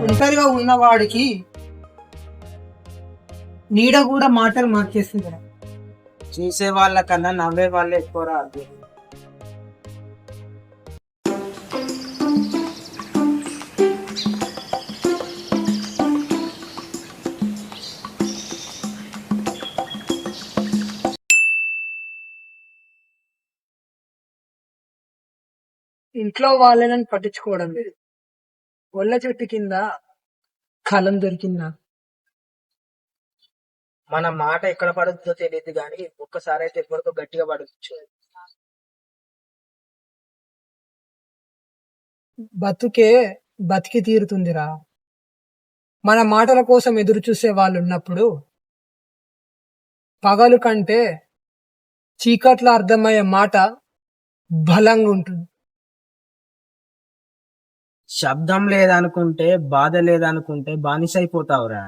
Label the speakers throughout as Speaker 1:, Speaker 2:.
Speaker 1: ఒంటరిగా ఉన్నవాడికి నీడ కూడా మాటలు మార్చేస్తుంది.
Speaker 2: చూసే వాళ్ళ కన్నా నవ్వే వాళ్ళే ఎక్కువ రాదు
Speaker 1: ఇంట్లో వాళ్ళని పట్టించుకోవడం లేదు ఒళ్ళ చెట్టు కింద కలం దొరికిందా?
Speaker 2: మన మాట ఎక్కడ పడుతుందో తెలియదు కానీ ఒక్కసారి అయితే ఎవరికో గట్టిగా పడవచ్చు
Speaker 1: బతుకే బతికి తీరుతుందిరా. మన మాటల కోసం ఎదురు చూసే వాళ్ళు ఉన్నప్పుడు పగలు కంటే చీకట్లో అర్థమయ్యే మాట బలంగా ఉంటుంది
Speaker 2: శబ్దం లేదనుకుంటే బాధ లేదనుకుంటే బానిస అయిపోతావురా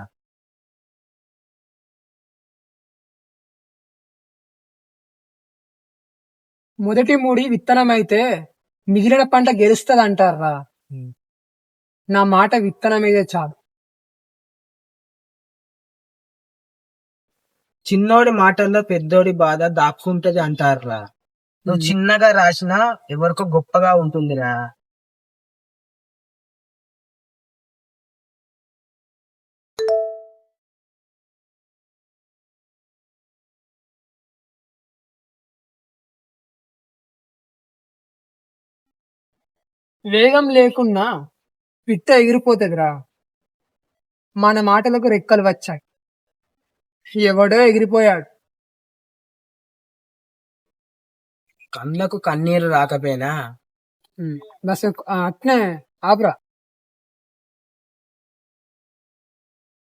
Speaker 1: మొదటి ముడి విత్తనమైతే మిగిలిన పంట గెలుస్తుంది అంటారా నా మాట విత్తనమైతే చాలు.
Speaker 2: చిన్నోడి మాటల్లో పెద్దోడి బాధ దాక్కుంటది అంటారురా నువ్వు చిన్నగా రాసినా ఎవరికో గొప్పగా ఉంటుందిరా.
Speaker 1: వేగం లేకున్నా పిట్ట ఎగిరిపోతుందిరా. మన మాటలకు రెక్కలు వచ్చాయి. ఎవడో ఎగిరిపోయాడు.
Speaker 2: కళ్ళకు కన్నీరు రాకపోయినా?
Speaker 1: బస్ అట్నే ఆపురా.